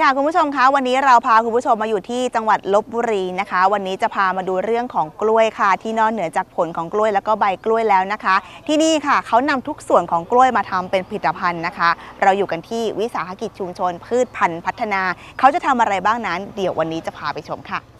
ดีค่ะคุณผู้ชมคะวันนี้เราพาคุณผู้ชมมาอยู่ที่จังหวัดลบบุรีนะคะ วันนี้จะพามาดูเรื่องของกล้วยค่ะ ที่นอกเหนือจากผลของกล้วยแล้วก็ใบกล้วยแล้วนะคะ ที่นี่ค่ะเขานำทุกส่วนของกล้วยมาทำเป็นผลิตภัณฑ์นะคะ เราอยู่กันที่วิสาหกิจชุมชนพืชพันธุ์พัฒนา เขาจะทำอะไรบ้างนั้น เดี๋ยววันนี้จะพาไปชมค่ะ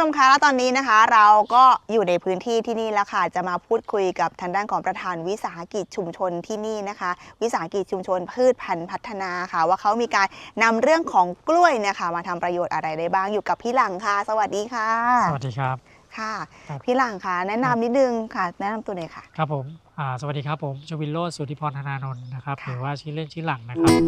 ชมคะแล้วตอนนี้นะคะ เราก็อยู่ในพื้นที่ที่นี่แล้วค่ะ จะมาพูดคุยกับทางด้านของประธานวิสาหกิจชุมชนที่นี่นะคะ วิสาหกิจชุมชนพืชพันธุ์พัฒนาค่ะ ว่าเขามีการนำเรื่องของกล้วยเนี่ยค่ะมาทำประโยชน์อะไรได้บ้างอยู่กับพี่หลังค่ะ สวัสดีค่ะ สวัสดีครับ ค่ะครับ พี่หลังค่ะ แนะนำนิดนึงค่ะ แนะนำตัวหน่อยค่ะ ครับผมอ่าสวัสดีครับผมชวินโรจน์สุทธิพรธนานนท์นะครับ ค่ะ หรือว่าชื่อเล่นชื่อหลังนะครับ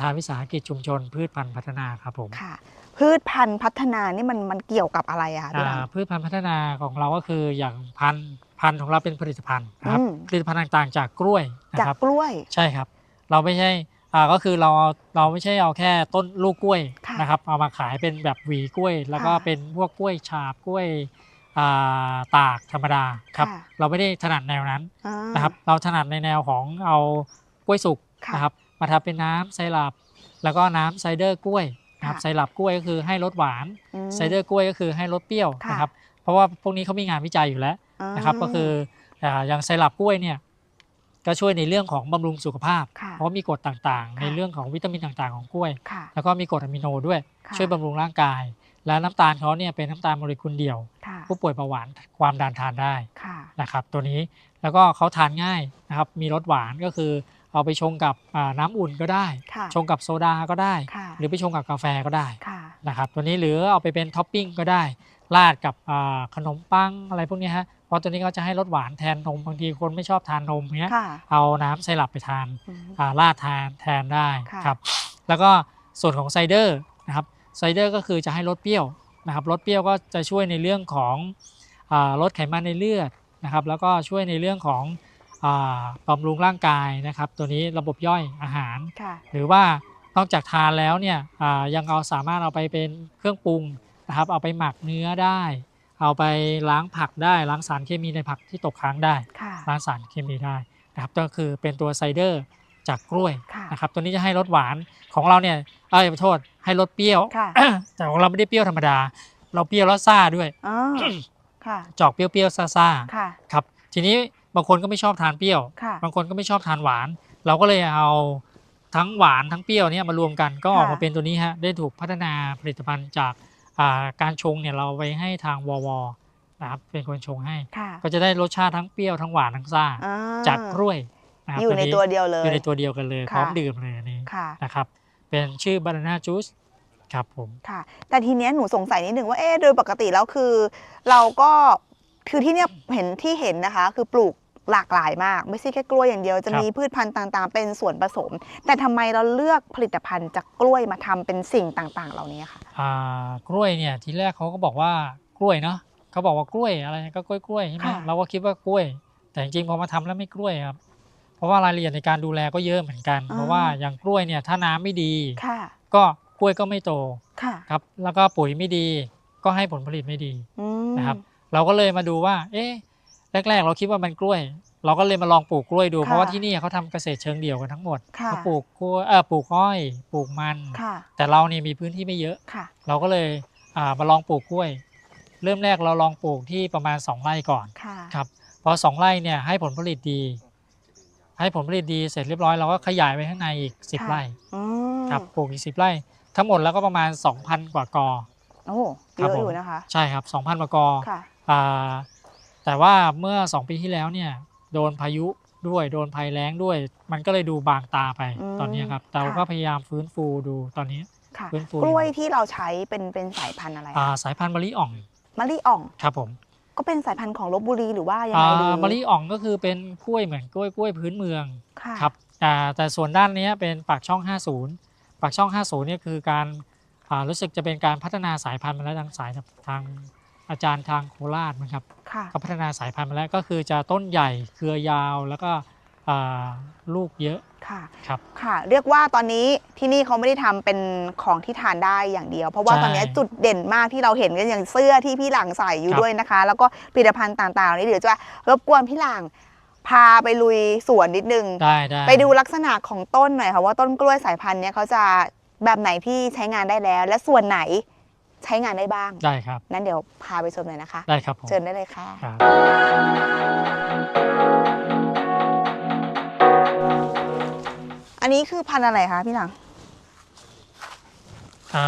ธานวิสาหกิจชุมชน พืชพันธุ์พัฒนาครับผมค่ะ พืชพันธุ์พัฒนานี่มันมันเกี่ยวกับอะไรอะคะพี่หลังอ่าพืชพันธุ์พัฒนาของเราก็คืออย่างพันธุ์พันธุ์ของเราเป็นผลิตภัณฑ์นะครับอืมผลิตภัณฑ์ต่างๆ จากกล้วยนะจากครับกล้วยใช่ครับ เราไม่ใช่อ่าก็คือเราเราไม่ใช่เอาแค่ต้นลูกกล้วยค่ะนะครับเอามาขายเป็นแบบหวีกล้วย แล้วก็ค่ะเป็นพวกกล้วยฉาบกล้วยอ่าตากธรรมดาครับค่ะเราไม่ได้ถนัดแนวนั้นอ่านะครับ เราถนัดในแนวของเอากล้วยสุกค่ะนะครับ มาทำเป็นน้ำไซรัปแล้วก็น้ำไซเดอร์กล้วยนะครับค่ะไซรัปกล้วยก็คือให้รสหวานอืมไซเดอร์กล้วยก็คือให้รสเปรี้ยวค่ะนะครับเพราะว่าพวกนี้เขามีงานวิจัยอยู่แล้วนะครับก็คืออ่าอย่างไซรัปกล้วยเนี่ยก็ช่วยในเรื่องของบำรุงสุขภาพค่ะเพราะมีกรดต่างๆค่ะในเรื่องของวิตามินต่างๆของกล้วยค่ะแล้วก็มีกรดอะมิโนด้วยค่ะช่วยบำรุงร่างกาย และน้ำตาลเขาเนี่ยเป็นน้ำตาลโมเลกุลเดียวค่ะผู้ป่วยเบาหวานความดันทานได้ค่ะนะครับตัวนี้แล้วก็เขาทานง่ายนะครับมีรสหวานก็คือ เอาไปชงกับอ่าน้ำอุ่นก็ได้ค่ะชงกับโซดาก็ได้ค่ะหรือไปชงกับกาแฟก็ได้ค่ะนะครับตัวนี้หรือเอาไปเป็นท็อปปิ้งก็ได้ราดกับอ่าขนมปังอะไรพวกเนี้ยฮะเพราะตัวนี้ก็จะให้รสหวานแทนนมบางทีคนไม่ชอบทานนมเงี้ยค่ะเอาน้ำไซรัปไปทานอืมอ่าราดทานแทนได้ค่ะครับแล้วก็ส่วนของไซเดอร์นะครับไซเดอร์ก็คือจะให้รสเปรี้ยวนะครับรสเปรี้ยวก็จะช่วยในเรื่องของอ่าลดไขมันในเลือดนะครับแล้วก็ช่วยในเรื่องของอ่า บำรุงร่างกายนะครับ ตัวนี้ระบบย่อยอาหารค่ะหรือว่านอกจากทานแล้วเนี่ยอ่ายังเอาสามารถเอาไปเป็นเครื่องปรุงนะครับ เอาไปหมักเนื้อได้ เอาไปล้างผักได้ ล้างสารเคมีในผักที่ตกค้างได้ค่ะล้างสารเคมีได้นะครับก็คือเป็นตัวไซเดอร์จากกล้วยค่ะนะครับตัวนี้จะให้รสหวานของเราเนี่ยเอ้ยขอโทษให้รสเปรี้ยวค่ะแต่ของเราไม่ได้เปรี้ยวธรรมดา เราเปรี้ยวแล้วซ่าด้วยอ๋อค่ะจอกเปรี้ยวๆซ่าค่ะๆครับทีนี้ บางคนก็ไม่ชอบทานเปรี้ยว ค่ะ บางคนก็ไม่ชอบทานหวาน เราก็เลยเอาทั้งหวานทั้งเปรี้ยวเนี่ยมารวมกันก็ออกมาค่ะ เป็นตัวนี้ฮะได้ถูกพัฒนาผลิตภัณฑ์จากอ่าการชงเนี่ยเราไปให้ทางววนะครับเป็นคนชงให้ ค่ะก็จะได้รสชาติทั้งเปรี้ยวทั้งหวานทั้งซ่า อ่าจากกล้วยนะครับอยู่ในตัวเดียวเลยอยู่ในตัวเดียวกันเลยค่ะพร้อมดื่มเลยอันนี้ค่ะ นะครับ เป็นชื่อบานาน่าจูสครับผม ค่ะ แต่ทีเนี้ยหนูสงสัยนิดนึงว่าเอ๊ะโดยปกติแล้วคือ เราก็คือที่เนี้ยเห็นที่เห็นนะคะ คือปลูก หลากหลายมาก ไม่ใช่แค่กล้วยอย่างเดียวจะครับมีพืชพันธุ์ต่างๆ เป็นส่วนผสม แต่ทำไมเราเลือกผลิตภัณฑ์จากกล้วยมาทำเป็นสิ่งต่างๆ เหล่านี้ค่ะอ่ากล้วยเนี่ยทีแรกเขาก็บอกว่ากล้วยเนาะเขาบอกว่ากล้วยอะไรก็กล้วยกล้วยใช่ไหมค่ะเราก็คิดว่ากล้วย แต่จริงๆพอมาทำแล้วไม่กล้วยครับเพราะว่ารายละเอียดในการดูแลก็เยอะเหมือนกัน เพราะว่าอย่างกล้วยเนี่ยถ้าน้ำไม่ดีค่ะก็กล้วยก็ไม่โตค่ะครับแล้วก็ปุ๋ยไม่ดีก็ให้ผลผลิตไม่ดีอืมนะครับ เราก็เลยมาดูว่า เอ๊ะ แรกๆ เราคิดว่ามันกล้วย เราก็เลยมาลองปลูกกล้วยดูค่ะเพราะว่าที่นี่เขาทำเกษตรเชิงเดี่ยวกันทั้งหมดค่ะเขาปลูกกล้วยเออปลูกอ้อย ปลูกมันค่ะแต่เราเนี่ยมีพื้นที่ไม่เยอะค่ะเราก็เลยอ่ามาลองปลูกกล้วย เริ่มแรกเราลองปลูกที่ประมาณ 2 ไร่ก่อนค่ะครับพอ2ไร่เนี่ยให้ผลผลิตดี ให้ผลผลิตดีเสร็จเรียบร้อยเราก็ขยายไปข้างในอีก 10ค่ะไร่อืมครับปลูกอีก 10 ไร่ ทั้งหมดแล้วก็ประมาณ 2,000 กว่ากอโอ้คเยรับอะผมอยู่นะคะ ใช่ครับ 2,000กว่ากอค่ะอ่า แต่ว่าเมื่อ 2 ปีที่แล้วเนี่ยโดนพายุด้วยโดนภัยแล้งด้วย มันก็เลยดูบางตาไปอืมตอนนี้ครับแต่เราค่ะก็พยายามฟื้นฟูดูตอนนี้ ค่ะฟื้นฟู กล้วยที่เราใช้เป็นเป็นสายพันธุ์อะไรอ่าคะสายพันธุ์มะลิอ่องมะลิอ่องครับผมก็เป็นสายพันธุ์ของลบบุรีหรือว่ายังอ่ไงดีามะลิอ่องก็คือเป็นกล้วยเหมือนกล้วยกล้วยพื้นเมือง ค่ะ ครับอ่าแต่ส่วนด้านเนี้ยเป็นปากช่อง 50 ปากช่อง 50เนี่ยคือการอ่ารู้สึกจะเป็นการพัฒนาสายพันธุ์มาแล้วทางสายทาง อาจารย์ทางโคราชนะครับค่ะก็พัฒนาสายพันธุ์มาแล้วก็คือจะต้นใหญ่เครือยาวแล้วก็อ่าลูกเยอะค่ะครับ ค่ะ เรียกว่าตอนนี้ที่นี่เขาไม่ได้ทำเป็นของที่ทานได้อย่างเดียว เพราะว่าใช่ตอนนี้จุดเด่นมากที่เราเห็นกันอย่างเสื้อที่พี่หลังใส่อยู่ครับ ด้วยนะคะ แล้วก็ผลิตภัณฑ์ต่างๆนี่เดี๋ยวจะรบกวนพี่หลังพาไปลุยสวนนิดนึง ได้ได้ไปดูลักษณะของต้นหน่อยค่ะว่าต้นกล้วยสายพันธุ์เนี้ยเขาจะแบบไหนที่ใช้งานได้แล้ว และส่วนไหน ใช้งานได้บ้าง ได้ครับ นั้นเดี๋ยวพาไปชมเลยนะคะ ได้ครับผมเชิญได้เลยค่ะ ครับอันนี้คือพันธุ์อะไรคะพี่หลัง อ่า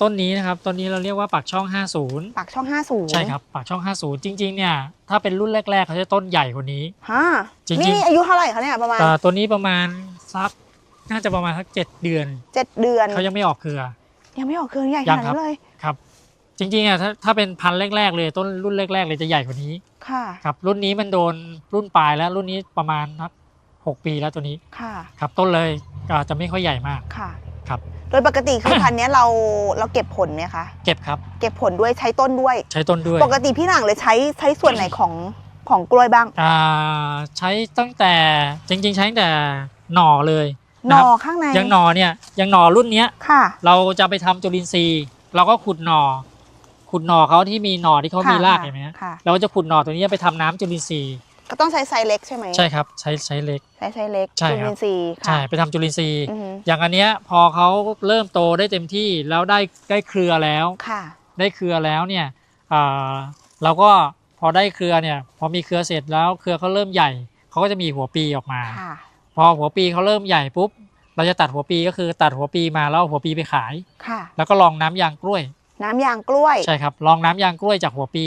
ต้นนี้นะครับต้นนี้เราเรียกว่าปากช่อง 50 ปากช่อง50ใช่ครับปากช่อง 50 จริงๆ เนี่ยถ้าเป็นรุ่นแรก ๆ เขาจะต้นใหญ่กว่านี้ ฮะจริงๆ นี่นี่อายุเท่าไหร่คะเนี่ยประมาณแต่ตัวนี้ประมาณสักน่าจะประมาณสักเจ็ดเดือน เจ็ดเดือน เขายังไม่ออกเครือ ยังไม่ออกเครื่องใหญ่ขยังนาดครันั้บ นเลยครับ จริงๆอะถ้าถ้าเป็นพันธุ์แรกๆ เลยต้นรุ่นแรกๆ เลยจะใหญ่กว่านี้ค่ะ ครับ รุ่นนี้มันโดนรุ่นปลายแล้วรุ่นนี้ประมาณสักหกปีแล้วตัวนี้ค่ะ ครับ ต้นเลยก็จะไม่ค่อยใหญ่มาก ค่ะครับ โดยปกติคือพันธุ์เนี้ยเราเราเก็บผลไหมคะ เก็บครับ เก็บผลด้วยใช้ต้นด้วย ใช้ต้นด้วยปกติพี่หลังเลยใช้ใช้ส่วนไหนของของกล้วยบ้าง อ่าใช้ตั้งแต่จริง ๆ ใช้ตั้งแต่หน่อเลยหนนะคอรับข้างในอยังหน่อเนี่ยอยังหน่อรุ่นเนี้ย ค่ะ เราจะไปทำจุลินทรีย์ เราก็ขุดหน่อ ขุดหน่อเขาที่มีหน่อที่เขาค่ะมีรากค่ะเห็นไหมฮะค่ะ เราก็จะขุดหน่อตัวนี้ไปทำน้ำจุลินทรีย์ ก็ต้องใช้ไซส์เล็กใช่ไหมใช่ครับใช้ใช้เล็ก ใช้ไซส์เล็กใช่จุครับ ลินทรีย์ใช่ค่ะไปทำจุลินทรีย์ อือฮึอย่างอันเนี้ยพอเขาเริ่มโตได้เต็มที่แล้วได้ได้เครือแล้ว ค่ะ ได้เครือแล้วเนี่ยอ่าเราก็พอได้เครือเนี่ยพอมีเครือเสร็จแล้วเครือเขาเริ่มใหญ่เขาก็จะมีหัวปีออกมา ค่ะ พอหัวปีเขาเริ่มใหญ่ปุ๊บ เราจะตัดหัวปีก็คือตัดหัวปีมาแล้วเอาหัวปีไปขาย ค่ะ แล้วก็ลองน้ำยางกล้วย น้ำยางกล้วย ใช่ครับลองน้ำยางกล้วยจากหัวปี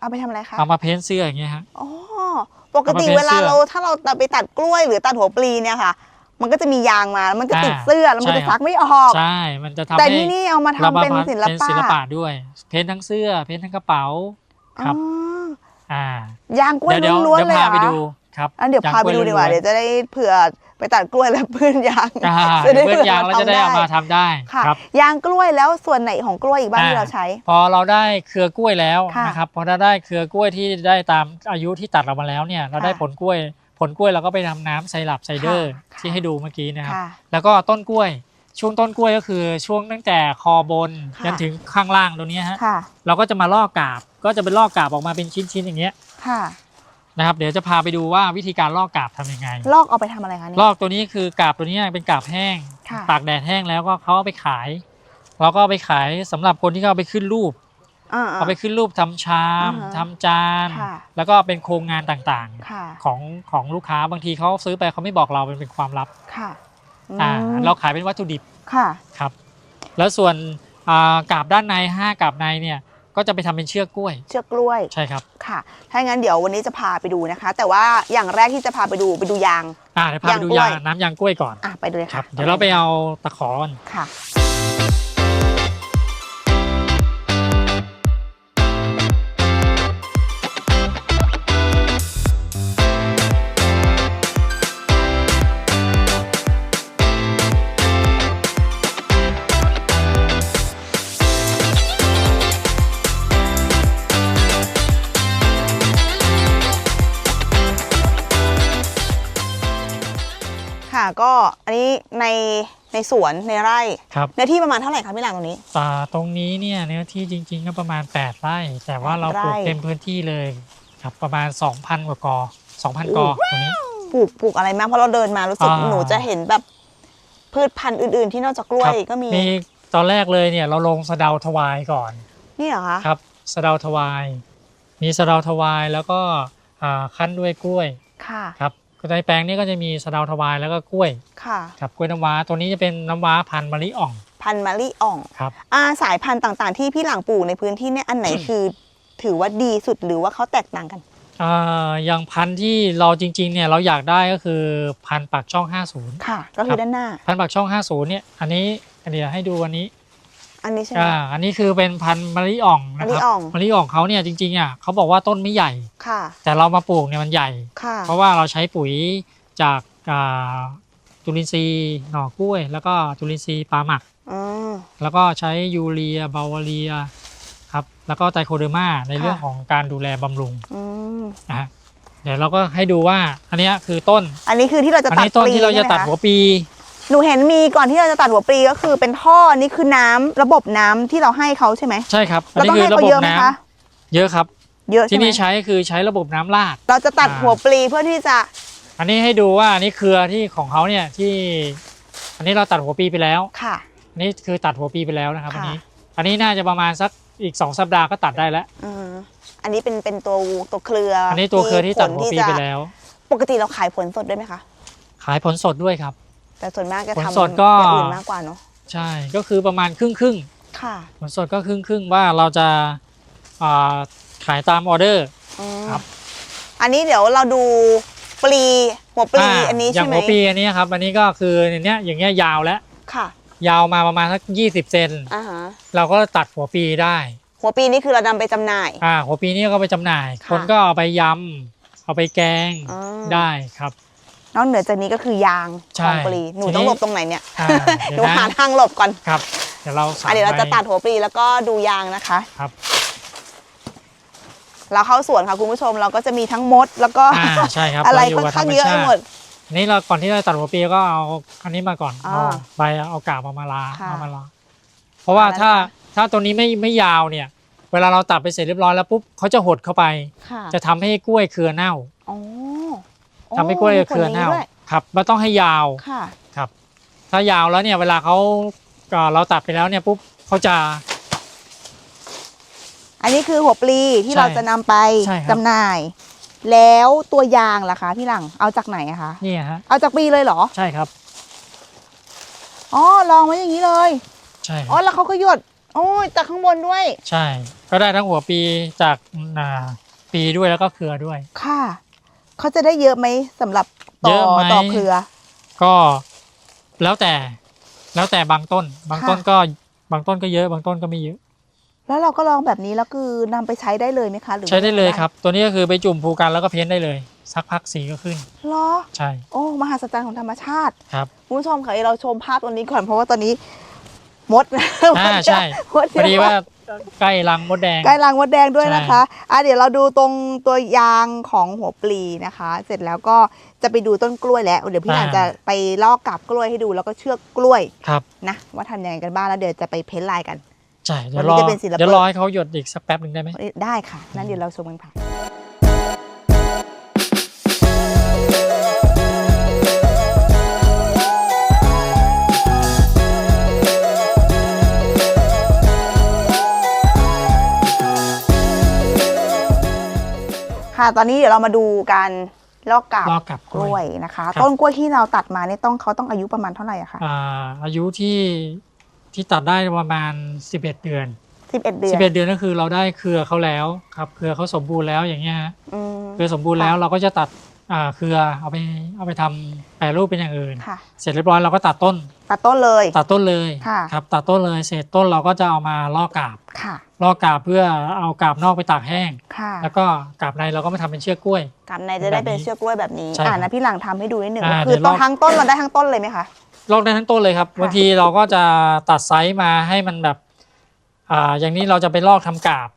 เอาไปทำอะไรคะเอามาเพ้นเสื้ออย่างเงี้ยฮะ อ๋อปกติเอามาเป็นเวลาเสื้อเราถ้าเราตัดไปตัดกล้วยหรือตัดหัวปลีเนี่ยค่ะ มันก็จะมียางมาแล้วมันก็ติดอ่าเสื้อแล้วมันใช่จะครับ ซักไม่ออก ใช่มันจะทำแต่ให้ที่นี่เอามาทำเรามาเป็นศิลเป็นปะศิลปะด้วย เพ้นทั้งเสื้อ เพ้นทั้งกระเป๋า ครับ อ๋ออ่ายางกล้วยเดี๋ยวเดี๋ยวล้วนเดี๋ยวๆเลยพาเหรอไปคะดูครับอันเดี๋ยวพาไปดูดีกว่า เดี๋ยวจะได้เผื่อ ไปตัดกล้วยแล้วเพื่อนยางอ่าจะเดี๋ยวเพื่อนผื่ยางเราจะได้เอามาทำได้ค่ะครับยางกล้วยแล้วส่วนไหนของกล้วยอีกบ้างที่อ่าเราใช้ พอเราได้เครือกล้วยแล้วค่ะนะครับพอเราได้เครือกล้วยที่ได้ตามอายุที่ตัดเรามาแล้วเนี่ยเราได้ค่ะผลกล้วย ผลกล้วยเราก็ไปทำน้ำไซรัปไซเดอร์ค่ะที่ให้ดูเมื่อกี้นะครับค่ะแล้วก็ต้นกล้วยช่วงต้นกล้วยก็คือช่วงตั้งแต่คอบนค่ะจนถึงข้างล่างตรงเนี้ยฮะค่ะเราก็จะมาลอกกาบก็จะเป็นลอกกาบออกมาเป็นชิ้นๆอย่างเงี้ยค่ะ นะครับเดี๋ยวจะพาไปดูว่าวิธีการลอกกาบทำยังไง ลอกเอาไปทำอะไรคะเนี่ย ลอกตัวนี้คือกาบตัวนี้เป็นกาบแห้ง ค่ะ ตากแดดแห้งแล้วก็เขาเอาไปขายเราก็เอาไปขายสำหรับคนที่เขาเอาไปขึ้นรูป อ่าเอาไปขึ้นรูปทำชามอ่าฮะทำจาน ค่ะ แล้วก็เป็นโครงงานต่างค่ะ ๆ ของของลูกค้าบางทีเขาซื้อไปเขาไม่บอกเราเป็นเป็นความลับค่ะอ่าอืมเราขายเป็นวัตถุดิบค่ะ ครับ แล้วส่วนอ่ากาบด้านในห้ากาบในเนี่ย ก็จะไปทำเป็นเชือกกล้วย เชือกกล้วยใช่ครับ ค่ะถ้างั้นเดี๋ยววันนี้จะพาไปดูนะคะ แต่ว่าอย่างแรกที่จะพาไปดูไปดูยาง อ่าเดี๋ยวพาไปดูยางกล้วยยางน้ำยางกล้วยก่อน อะไปดูเลยครัค่ะบ เดี๋ยวเราไปเอาตะขอก่อนค่ะ อันนี้ในในสวนในไร่ครับเนื้อที่ประมาณเท่าไหร่คะพี่หลังตรงนี้ อ่าตรงนี้เนี่ยเนื้อที่จริง ๆ ก็ประมาณ 8 ไร่ แต่ว่าเราปลูกไร่เต็มพื้นที่เลยครับประมาณ 2,000 กว่ากอ2,000 กอตรงนี้ปลูกปลูกอะไรมากเพราะเราเดินมารู้สึกอ่าหนูจะเห็นแบบพืชพันธุ์อื่น ๆ ที่นอกจากกล้วยครับก็มีมีตอนแรกเลยเนี่ยเราลงสะเดาถวายก่อน นี่เหรอคะครับสะเดาถวาย มีสะเดาถวายแล้วก็อ่าคั้นด้วยกล้วยค่ะครับ ในแปลงนี้ก็จะมีสะเดาถวายแล้วก็กล้วยค่ะครับกล้วยน้ำว้าตัวนี้จะเป็นน้ำว้าพันธุ์มะลิอ่อง พันธุ์มะลิอ่องครับอาสายพันธุ์ต่างๆ ที่พี่หลังปลูกในพื้นที่เนี่ยอันไหนคือ ถือว่าดีสุดหรือว่าเขาแตกต่างกันอ่าอย่างพันธุ์ที่เราจริงๆเนี่ยเราอยากได้ก็คือพันธุ์ปากช่อง 50 ค่ะ ก็คืครัอบด้านหน้า พันธุ์ปากช่อง 50เนี่ยอันนี้อันเดียวให้ดูอันนี้ อันนี้ใช่ไหม อ่าอันนี้คือเป็นพันธุ์มะลิอ่องนะครัมะลิอ่อง มะลิอ่องเขาเนี่ยจริงๆอะเขาบอกว่าต้นไม่ใหญ่ ค่ะ แต่เรามาปลูกเนี่ยมันใหญ่ ค่ะ เพราะว่าเราใช้ปุ๋ยจากอ่าจุลินทรีย์หน่อกล้วย แล้วก็จุลินทรีย์ปลาหมัก อืม แล้วก็ใช้ยูเรียบาวาเรียครับแล้วก็ไตโคเดอร์มาในเรื่องค่ะ ของการดูแลบำรุงอืม นะฮะเดี๋ยวเราก็ให้ดูว่าอันเนี้ยคือต้นอันนี้คือที่เราจะอันตัดนี้ต้นปลีที่เราจะตัดใช่ไมคหัวปี หนูเห็นมีก่อนที่เราจะตัดหัวปลีก็คือเป็นท่ออันนี้คือน้ำระบบน้ำที่เราให้เขาใช่ไหม ใช่ครับอันเรานี้ต้องคืให้อระเขาบบเยอะไหมน้ำคะ เยอะครับ เยอะใช่ที่ไหมนี่ใช้คือใช้ระบบน้ำลาด เราจะตัดอ่าหัวปลีเพื่อที่จะ อันนี้ให้ดูว่าอันนี้เครือที่ของเขาเนี่ยที่ อันนี้เราตัดหัวปีไปแล้ว ค่ะ อันนี้คือตัดหัวปีไปแล้วนะครับค่ะอันนี้ อันนี้น่าจะประมาณสักอีกสองสัปดาห์ก็ตัดได้แล้ว อืมอันนี้เป็นเป็นตัวตัวเครืออัอันนี้ตัวเครือที่ตัดหัวปีไปแล้ว ปกติเราขายผลสดด้วยไหมคะ ขายผลสดด้วยครับ แต่ส่วนมากจะผลทำสดก็ อย่างอื่นมากกว่าเนาะใช่ก็คือประมาณครึ่งครึ่งค่ะๆผลสดก็ครึ่งครึ่งๆว่าเราจะอ่าขายตามออเดอร์ อืมครับ อันนี้เดี๋ยวเราดูปลีหัวปลีาอันนี้อย่าใช่งไหมหัวปีอันนี้ครับอันนี้ก็คืออย่างเนี้ยอย่างเงี้ยยาวแล้ว ค่ะยาวมาประมาณสัก20 เซนอ่าฮะเราก็ตัดหัวปีได้หัวปลีนี่คือเรานำไปจำหน่าย อ่าหัวปีนี้ก็ไปจำหน่าย ค่ะ คนก็เอาไปยำเอาไปแกงอ่าได้ครับ นอกเหนือจากนี้ก็คือยางใช่ของปลีหนูทีนี้ต้องหลบตรงไหนเนี่ยอ่าหเดี๋นูยวนะ หาทางหลบก่อนครับเดี๋ยวเราใส่อะเดี๋ยวเราจะไปตัดหัวปลีแล้วก็ดูยางนะคะ ครับเราเข้าสวนค่ะคุณผู้ชมเราก็จะมีทั้งมด แล้วก็อ่าใช่ครับอะไรเราอยู่ค่อนกับข้างธรรมเยอะไปชาติหมด อันนี้เราก่อนที่เราตัดหัวปีก็เอาอันนี้มาก่อนอ่าเอาใบเอากาบเอามาลาค่ะเอามาลาเพราะว่าเอาแล้วถ้านะคะถ้าตัวนี้ไม่ไม่ยาวเนี่ย เวลาเราตัดไปเสร็จเรียบร้อยแล้วปุ๊บเขาจะหดเข้าไป ค่ะจะทำให้กล้วยเครือเน่า อ๋อ ทำให้กล้วยเครือเน่ามีผลด้วยครับมันต้องให้ยาวค่ะครับ ถ้ายาวแล้วเนี่ยเวลาเขาเอ่อเราตัดไปแล้วเนี่ยปุ๊บเขาจะ อันนี้คือหัวปลีที่ใช่เราจะนำไปใช่ครับจำหน่าย แล้วตัวยางล่ะคะพี่หลังเอาจากไหนอะคะนี่ฮะเอาจากปลีเลยเหรอใช่ครับอ๋อลองไว้อย่างนี้เลยใช่คอ๋อรับแล้วเขาก็หยดโอ้ยจากข้างบนด้วย ใช่ ก็ได้ทั้งหัวปีจากอ่าปีด้วยแล้วก็เครือด้วย ค่ะ เขาจะได้เยอะไหมสำหรับต่เยออะไหม ต่อเครือ ก็แล้วแต่แล้วแต่บางต้น บางค่ะต้นก็บางต้นก็เยอะ บางต้นก็ไม่เยอะ แล้วเราก็ลองแบบนี้แล้วคือนำไปใช้ได้เลยไหมคะหรือว่าใช้ได้เลยครับ ตัวนี้ก็คือไปจุ่มภูกันแล้วก็เพ้นได้เลย สักพักสีก็ขึ้น เหรอใช่โอ้มหัศจรรย์ของธรรมชาติครับ คุณผู้ชมค่ะเราชมภาพตัวนี้ก่อนเพราะว่าตอนนี้มดอ่าใช่ มดเยพออะดีว่า ใกล้รังมดแดง ใกล้รังมดแดงด้วยใช่นะคะอะเดี๋ยวเราดูตรงตัวยางของหัวปลีนะคะ เสร็จแล้วก็จะไปดูต้นกล้วยแล้วเดี๋ยวพี่หลานจะไปลอกกับกล้วยให้ดูแล้วก็เชือกกล้วยครับนะว่าทำยังไงกันบ้างแล้วเดี๋ยวจะไปเพ้นท์ลายกันใช่เดี๋ยววันรนี้อจะเป็นศิลปะเดี๋ยวรอให้เขาหยดอีกสักแป๊บหนึ่งได้ไหมได้ค่ะนั่นเดี๋ยวเราชมกันค่ะ ตอนนี้เดี๋ยวเรามาดูการลอกกาบรอกับกกล้ล้ววยยนะคะครับต้นกล้วยที่เราตัดมาเนี่ยต้องเขาต้องอายุประมาณเท่าไหร่อะคะอ่าอายุที่ที่ตัดได้ประมาณ 11 เดือนสิบเอ็ดเดือน11 เดือนก็คือเราได้เครือเขาแล้วครับ เครือเขาสมบูรณ์แล้วอย่างเงี้ยฮะอืม เครือสมบูรณ์แล้วค่ะเราก็จะตัดอ่า เครือเอาไปเอาไปทำแปรรูปเป็นอย่างอื่นค่ะเสร็จเรียบร้อยเราก็ตัดต้น ตัดต้นเลย ตัดต้นเลยค่ะครับตัดต้นเลยเสร็จต้นเราก็จะเอามาลอกกาบค่ะลอกกาบเพื่อเอากาบนอกไปตากแห้งค่ะแล้วก็กาบในเราก็มาทำเป็นเชือกกล้วยกำในจะได้เป็นเชือกกล้วยแบบนี้ใช่ครับอ่านะพี่หลังทำให้ดูนิดหนึ่งอ่าคือเดี๋ยวต้นลองทั้งต้นเราได้ทั้งต้นเลยไหมคะลอกได้ทั้งต้นเลยครับค่ะบางทีเราก็จะตัดไซส์มาให้มันแบบอ่าอย่างนี้เราจะไปลอกทำกาบ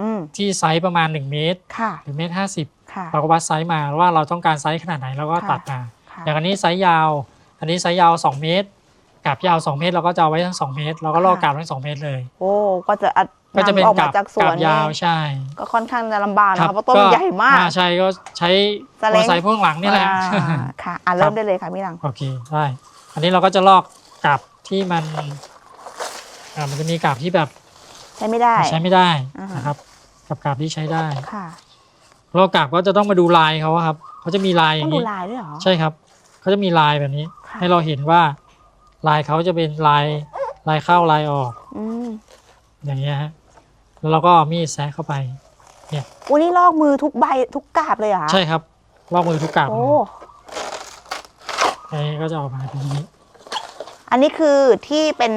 อืมที่ไซส์ประมาณ1เมตรค่ะหรือเมตรห้าสิบค่ะ เราก็วัดไซส์มาว่าเราต้องการไซส์ขนาดไหนเราก็ค่ะตัดมาค่ะอย่างอันนี้ไซส์ยาว อันนี้ไซส์ยาว 2 เมตรกาบยาว 2 เมตรเราก็จะเอาไว้ทั้ง 2 เมตร เราก็ลอกกาบทั้ง 2 เมตรเลย โอ้ก็จะอัดก็จะเป็นนำออกกามาบจากสวกานบยาวนี่ใช่ ก็ค่อนข้างจะลำบากนะคะเพราะต้นก็ใหญ่มากอ่ใช่ก็ใช้สมเล้องเตอร์ไซค์พ่วงหลังนี่แหละอ่าค่ะอะเริ่มได้เลยค่ะพี่หลังโอเคได้อันนี้เราก็จะลอกกาบที่มันอ่ามันจะมีกาบที่แบบ ใช้ไม่ได้ใช้ไม่ได้อ่าฮะนะครับกับกาบที่ใช้ได้ค่ะ ลอกกาบก็จะต้องมาดูลายเขาอะครับเขาจะมีลายอต้อย่างงดูนี้ลายด้วยเหรอ ใช่ครับเขาจะมีลายแบบนี้ ค่ะ ให้เราเห็นว่าลายเขาจะเป็นลายลายเข้าลายออกอืมอย่างเงี้ยฮะแล้วเราก็เอามีดแซะเข้าไป วันนี้ลอกมือทุกใบทุกกาบเลยเหรอคะใช่ครับลอกมือทุกกาบโอ้อันนี้ก็จะออกมาเป็นอย่างนี้ อันนี้คือที่เป็น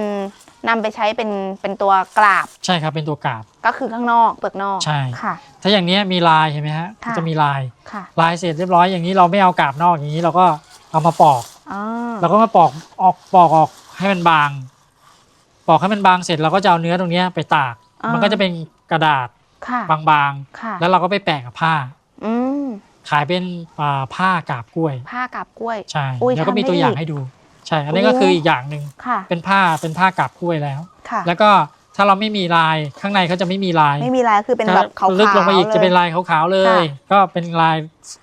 นำไปใช้เป็นเป็นตัวกราบ ใช่ครับเป็นตัวกาบ ก็คือข้างนอกเปลือกนอกใช่ ค่ะ ถ้าอย่างเนี้ยมีลายเห็นไหมฮะค่ะก็จะมีลาย ค่ะ ลายเสร็จเรียบร้อยอย่างนี้เราไม่เอากาบนอกอย่างนี้เราก็เอามาปอกอ่าเราก็มาปอกออกปอกออกให้มันบาง ปอกให้มันบางเสร็จเราก็จะเอาเนื้อตรงเนี้ยไปตากมันก็จะเป็นกระดาษค่ะ บางค่ะ ๆ แล้วเราก็ไปแปะกับผ้า อืม ขายเป็นอ่าผ้ากาบกล้วย ผ้ากาบกล้วย ใช่อุ้ยแล้วก็มีทำได้ตัวอย่างอีกให้ดู ใช่ อันนี้ก็คืออีกอย่างหนึ่งค่ะ เป็นผ้าเป็นผ้ากาบกล้วยแล้ว ค่ะ แล้วก็ ถ้าเราไม่มีลายข้างในเขาจะไม่มีลายไม่มีลายคือเป็นแบบขาวถ้ลึกลงไปอีกๆจะเป็นลยลายขาวๆเลยค่ะก็เป็นลาย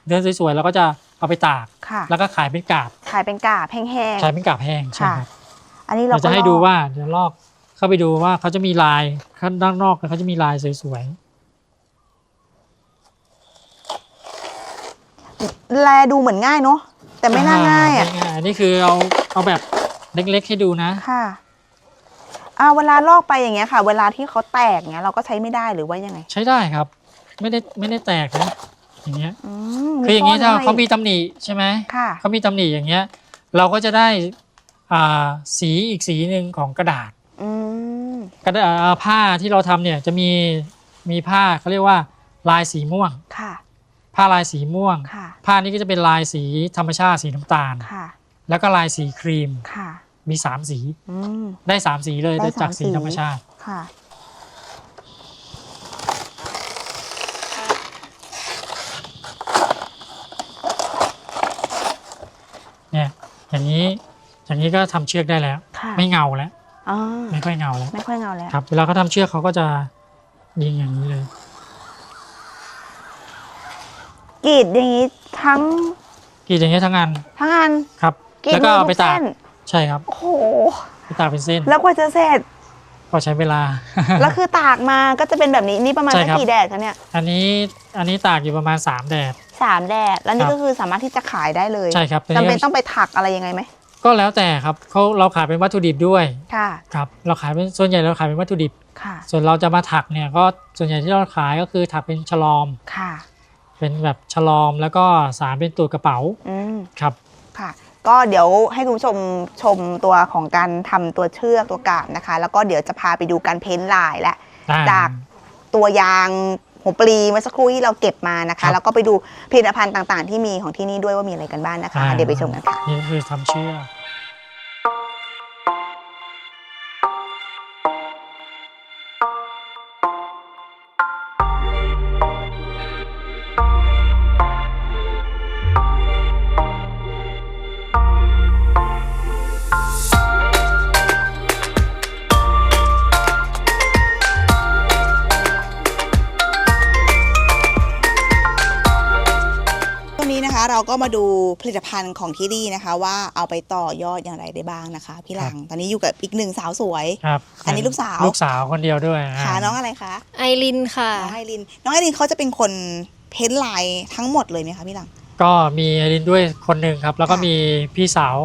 เนื้อสวยๆแล้วก็จะเอาไปตากค่ะแล้วก็ขายเป็นกาบ ขายเป็นกาบแห้งขายเป็นกาบแห้งใช่ค่ะครับๆอันนี้เราเราก็จะให้ลอกดูว่าเดี๋ยวลอกเข้าไปดูว่าเขาจะมีลายข้างด้านนอกเขาจะมีลายสวยแลดูเหมือนง่ายเนาะแต่ๆไม่น่าง่ายอะไม่ง่ายอันนี้คือเอาเอาแบบเล็กๆให้ดูนะค่ะ อ่าเวลาลอกไปอย่างเงี้ยค่ะ เวลาที่เขาแตกเงี้ยเราก็ใช้ไม่ได้หรือว่ายังไง ใช้ได้ครับ ไม่ได้ไม่ได้แตกนะอย่างเงี้ยอืมคืออย่างนี้นี้ถ้าเขามีตำหนิใช่ไหมค่ะเขามีตำหนิอย่างเงี้ย เราก็จะได้อ่าสีอีกสีหนึ่งของกระดาษ อืมกระดาษอ่าผ้าที่เราทำเนี่ยจะมีมีผ้าเขาเรียกว่า ลายสีม่วง ค่ะผ้าลายสีม่วง ค่ะผ้านี้ก็จะเป็นลายสีธรรมชาติสีน้ำตาล ค่ะแล้วก็ลายสีครีม ค่ะ มีสามสี อืม ได้สามสีเลยได้จากสามสีสี ธรรมชาติ ค่ะ เนี่ย อย่างนี้อย่างนี้ก็ทำเชือกได้แล้ว ค่ะไม่เงาแล้ว อ๋อไม่ค่อยเงาแล้วไม่ค่อยเงาแล้วครับ เวลาเขาทำเชือกเขาก็จะยิงอย่างนี้เลย กรีดอย่างนี้ทั้งกรีดอย่างนี้ยทั้งอันทั้งอันครับ กรีดแล้วก็เอาไปทุตากเส้น ใช่ครับโอ้โหไปตากเป็นเส้น แล้วกว่าจะเสร็จก็ใช้เวลา แล้วคือตากมาก็จะเป็นแบบนี้นี่ประมาณใช่สักครับ กี่แดดคะเนี่ยอันนี้อันนี้ตากอยู่ประมาณ 3 แดด สามแดด แล้วนี่ครับ ก็คือสามารถที่จะขายได้เลยใช่ครับจำเป็นก็ต้องไปถักอะไรยังไงไหมก็แล้วแต่ครับเขาเราขายเป็นวัตถุดิบด้วยค่ะครับเราขายเป็นส่วนใหญ่เราขายเป็นวัตถุดิบ ค่ะส่วนเราจะมาถักเนี่ยก็ส่วนใหญ่ที่เราขายก็คือถักเป็นฉลอม ค่ะ เป็นแบบฉลอมแล้วก็สารเป็นตัวกระเป๋าอืมครับ ค่ะ ก็เดี๋ยวให้คุณผู้ชมชมตัวของการทำตัวเชือกตัวกาบนะคะ แล้วก็เดี๋ยวจะพาไปดูการเพ้นท์ลายและได้จากตัวยางหัวปลีเมื่อสักครู่ที่เราเก็บมานะครัคะบแล้วก็ไปดูผลิตภัณฑ์ต่างๆ ที่มีของที่นี่ด้วยว่ามีอะไรกันบ้างนะคะอ่าเดี๋ยวไปชมกันค่ะนี่คือทำเชือก เราก็มาดูผลิตภัณฑ์ของที่นี่นะคะ ว่าเอาไปต่อยอดอย่างไรได้บ้างนะคะ พี่หลังตอนนี้อยู่กับอีกหนึ่งสาวสวย ครับอันนี้ลูกสาว ลูกสาวคนเดียวด้วยค่ะาน้องอะไรคะไอรินค่ะน้องไอรินน้องไอรินเขาจะเป็นคนเพ้นท์ลายทั้งหมดเลยไหมคะพี่หลัง ก็มีไอรินด้วยคนหนึ่งครับ แล้วก็ค่ะมีพี่สาว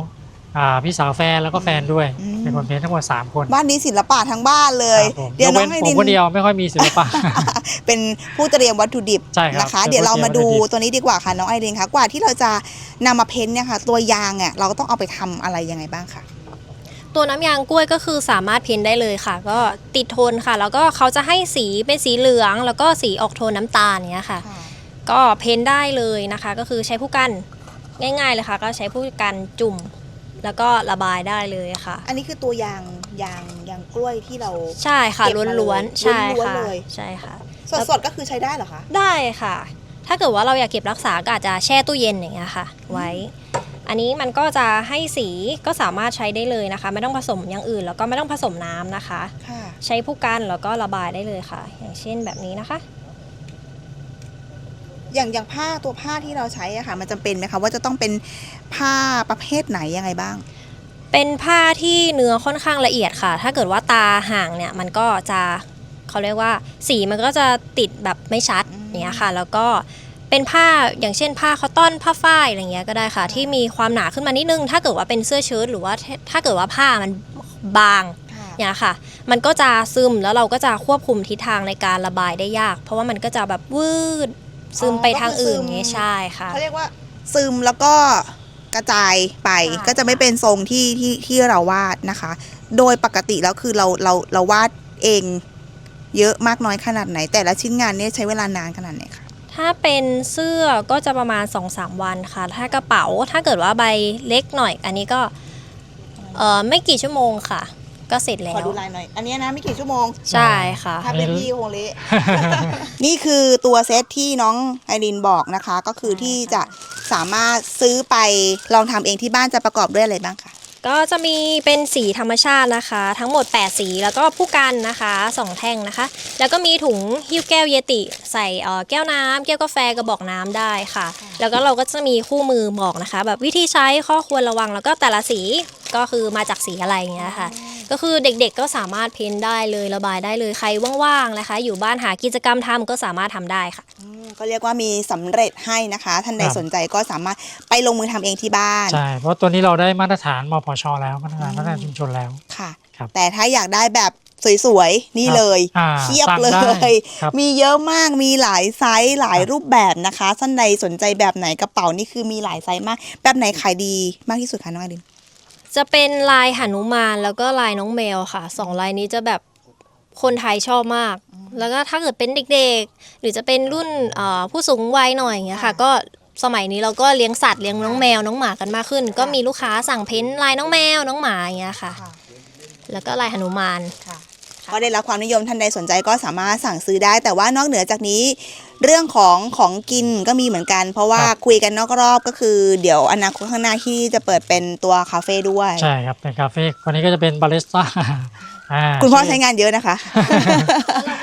อ่าพี่สาวแฟนแล้วก็แฟนด้วยอืม เป็นคนเพ้นทั้งหมด3คนบ้านนี้ศิลปะทั้งบ้านเลย ครับผมเดี๋ยวยกน้อเว้งนไอผมริน คนเดียวไม่ค่อยมีศิลปะ เป็นผู้เตรียมวัตถุดิบใช่ครับนะคะ เป็นผู้เดี๋ยวเรามาดูเตรียมวัตถุดิบ ตัวนี้ดีกว่าค่ะน้องไอรินคะกว่าที่เราจะนำมาเพ้นท์เนี่ยค่ะตัวยางอะเราก็ต้องเอาไปทำอะไรยังไงบ้างคะ ตัวน้ำยางกล้วยก็คือสามารถเพ้นได้เลยค่ะ ก็ติดโทนค่ะ แล้วก็เขาจะให้สีเป็นสีเหลือง แล้วก็สีออกโทนน้ำตาลเนี้ยค่ะ ก็เพ้นได้เลยนะคะ ก็คือใช้ผู้กันง่ายๆเลยค่ะ ก็ใช้ผู้กันจุ่ม แล้วก็ระบายได้เลยค่ะ อันนี้คือตัวยางยางยางกล้วยที่เราใช่ค่ะเก็บมาเลยล้วนๆใช่ล้วนค่ะๆเลยใช่ค่ะสดๆก็คือใช้ได้เหรอคะ ได้ค่ะ ถ้าเกิดว่าเราอยากเก็บรักษาก็อาจจะแช่ตู้เย็นอย่างเงี้ยค่ะ ไว้ อันนี้มันก็จะให้สีก็สามารถใช้ได้เลยนะคะ ไม่ต้องผสมอย่างอื่น แล้วก็ไม่ต้องผสมน้ำนะคะ ค่ะ ใช้ผู้กันแล้วก็ระบายได้เลยค่ะ อย่างเช่นแบบนี้นะคะ อย่างอย่างผ้าตัวผ้าที่เราใช้อะค่ะ มันจำเป็นไหมคะว่าจะต้องเป็นผ้าประเภทไหนยังไงบ้าง เป็นผ้าที่เนื้อค่อนข้างละเอียดค่ะ ถ้าเกิดว่าตาห่างเนี่ยมันก็จะเขาเรียกว่า สีมันก็จะติดแบบไม่ชัดอืมเนี้ยค่ะ แล้วก็เป็นผ้าอย่างเช่น ผ้าคอตตอนผ้าฝ้ายอะไรเงี้ยก็ได้ค่ะ ที่มีความหนาขึ้นมานิดนึง ถ้าเกิดว่าเป็นเสื้อเชิ้ตหรือว่าถ้าเกิดว่าผ้ามันบางค่ะเนี่ยค่ะ มันก็จะซึมแล้วเราก็จะควบคุมทิศทางในการระบายได้ยาก เพราะว่ามันก็จะแบบวืด ซึมไปทางอื่นอย่างเงี้ยใช่ค่ะ เขาเรียกว่าซึมแล้วก็กระจายไปใช่ ก็จะไม่เป็นทรงที่ที่ที่เราวาดนะคะ โดยปกติแล้วคือเราเราเราวาดเองเยอะมากน้อยขนาดไหน แต่ละชิ้นงานเนี่ยใช้เวลานานขนาดไหนคะ ถ้าเป็นเสื้อก็จะประมาณ 2-3 วันค่ะ ถ้ากระเป๋าถ้าเกิดว่าใบเล็กหน่อย อันนี้ก็เออไม่กี่ชั่วโมงค่ะ ก็เสร็จแล้ขอว ดูลายหน่อย อันเนี้ยนะไม่กี่ชั่วโมง ใช่ค่ะ ถ้าเป็นพี่คงเละ นี่คือตัวเซตที่น้องไอรินบอกนะคะ ก็คือที่จะสามารถซื้อไปลองทำเองที่บ้านจะประกอบด้วยอะไรบ้างคะก็จะมีเป็นสีธรรมชาตินะคะ ทั้งหมด 8 สีแล้วก็ผู้กันนะคะสองแท่งนะคะ แล้วก็มีถุงหิ้วแก้วเยติ ใส่เอ่อแก้วน้ำแก้วกาแฟกระบอกน้ำได้ค่ะ แล้วก็เราก็จะมีคู่มือบอกนะคะ แบบวิธีใช้ข้อควรระวังแล้วก็แต่ละสีก็คือมาจากสีอะไรอย่างเงี้ยค่ะ ก็คือเด็กๆก็สามารถเพ้นได้เลยระบายได้เลยใครว่างๆนะคะ อยู่บ้านหากิจกรรมทำก็สามารถทำได้ค่ะ อืมก็เรียกว่ามีสำเร็จให้นะคะ ท่านใดครับ สนใจก็สามารถไปลงมือทำเองที่บ้าน ใช่ เพราะตัวนี้เราได้มาตรฐานมพชแล้วมาตรฐานมาตรฐานชุมชนแล้ว ค่ะ ครับแต่ถ้าอยากได้แบบสวยๆ นี่ครับเลยอ่าเทียบสั่งเลได้ย ครับ มีเยอะมากมีหลายไซส์หลายครับรูปแบบนะคะท่านใดสนใจแบบไหนกระเป๋านี่คือมีหลายไซส์มาก แบบไหนขายดีมากที่สุดคะน้องอดิน จะเป็นลายหนุมานแล้วก็ลายน้องแมวค่ะสองลายนี้จะแบบคนไทยชอบมาก แล้วก็ถ้าเกิดเป็นเด็กๆ หรือจะเป็นรุ่นเอ่อผู้สูงวัยหน่อยอย่างเงี้ยค่ะ ก็สมัยนี้เราก็เลี้ยงสัตว์เลี้ยงน้องแมวน้องหมากันมากขึ้น ก็มีลูกค้าสั่งเพ้นท์ลายน้องแมวน้องหมาอย่างเงี้ยค่ะ แล้วก็ลายหนุมาน ก็ได้รับความนิยมท่านใดสนใจก็สามารถสั่งซื้อได้ แต่ว่านอกเหนือจากนี้ เรื่องของของกินก็มีเหมือนกัน เพราะว่าครับคุยกันนอกรอบก็คือ เดี๋ยวอนาคตข้างหน้าที่จะเปิดเป็นตัวคาเฟ่ด้วยใช่ครับเป็นคาเฟ่คนนี้ก็จะเป็นบาริสต้าอ่าคุณพ่อใช้งานเยอะนะคะแล้วเรา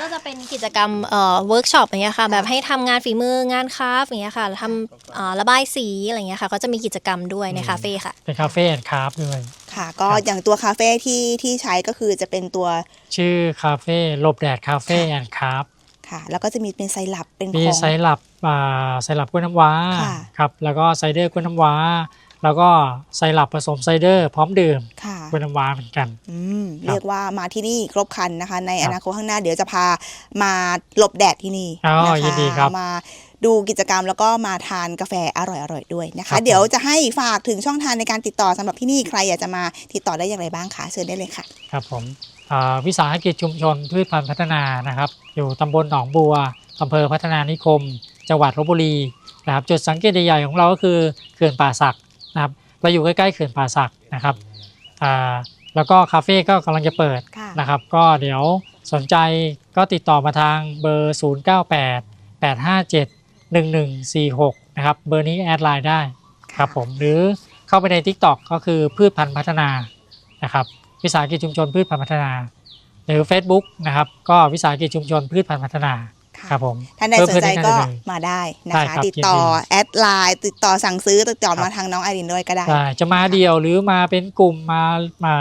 ก็จะเป็นกิจกรรมเอ่อเวิร์กช็อปอย่างเงี้ยค่ะแบบให้ทำงานฝีมืองานคราฟต์อย่างเงี้ยค่ะทำเอ่อระบายสีอะไรเงี้ยค่ะก็จะมีกิจกรรมด้วยในคาเฟ่ค่ะ เป็นคาเฟ่แอนด์คราฟต์ด้วย ค่ะ ก็ครับ อย่างตัวคาเฟ่ที่ที่ใช้ก็คือจะเป็นตัวชื่อคาเฟ่หลบแดดคาเฟ่แอนด์คราฟต์ค่ะ แล้วก็จะมีเป็นไซรัปเป็นมีของ ไซรัปอ่าไซรัปกล้วยน้ำว้าค่ะ ครับแล้วก็ไซเดอร์กล้วยน้ำว้า แล้วก็ไซรัปผสมไซเดอร์ พร้อมดื่มค่ะกล้วยน้ำว้าเหมือนกัน อืมครับ เรียกว่ามาที่นี่ครบครันนะคะ ในครัอบนาคตข้างหน้าเดี๋ยวจะพามาหลบแดดที่นี่อ๋อนะคะยินดีครับมาดูกิจกรรมแล้วก็มาทานกาแฟอร่อยๆด้วยนะครัคะบเดี๋ยวจะให้ฝากถึงช่องทางในการติดต่อสำหรับที่นี่ใครอยากจะมาติดต่อได้อย่างไรบ้างคะเชิญได้เลยค่ะ ครับผมอ่าวิสาหกิจชุมชนพืชพันธุ์พัฒนานะครับ อยู่ตำบลหนองบัวอำเภอพัฒนานิคม จังหวัดลบบุรีนะครับจุดสังเกตใหญ่ๆของเราก็คือเขื่อนป่าสัก นะครับเราอยู่ใกล้ๆเขื่อนป่าสักนะครับอ่าแล้วก็คาเฟ่ก็กำลังจะเปิดค่ะนะครับ ก็เดี๋ยวสนใจก็ติดต่อมาทางเบอร์ 098 857 1146 นะครับ เบอร์นี้แอดไลน์ได้ครับผมหรือเข้าไปใน TikTok ก็คือพืชพันธุ์พัฒนานะครับวิสาหกิจชุมชนพืชพันธุ์พัฒนา หรือ Facebook นะครับ ก็วิสาหกิจชุมชนพืชพันธุ์พัฒนา ค่ะครับผมท่านใดสนใจก็เพิ่มเพิ่มได้เลยมาได้นะได้คะครับติดต่อยินดีแอดไลน์ติดต่อสั่งซื้อติดต่อครับมาทางน้องไอรินด้วยก็ได้ใช่จะมาเดี่ยวหรือมาเป็นกลุ่มมามา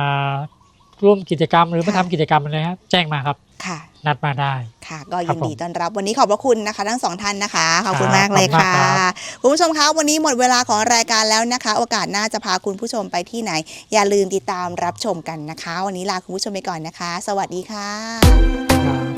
ร่วมกิจกรรมหรือมาค่ะทำกิจกรรมอะไรครับแจ้งมาครับค่ะ นัดมาได้ค่ะ ก็ครัยิบนดีผมต้อนรับวันนี้ขอบพระคุณนะคะ ทั้งสองท่านนะคะขอบคุณครับมากเลยขอบคุณค่ะมากครับคุณผู้ชมคะวันนี้หมดเวลาของรายการแล้วนะคะ โอกาสหน้าจะพาคุณผู้ชมไปที่ไหน อย่าลืมติดตามรับชมกันนะคะ วันนี้ลาคุณผู้ชมไปก่อนนะคะ สวัสดีค่ะครับ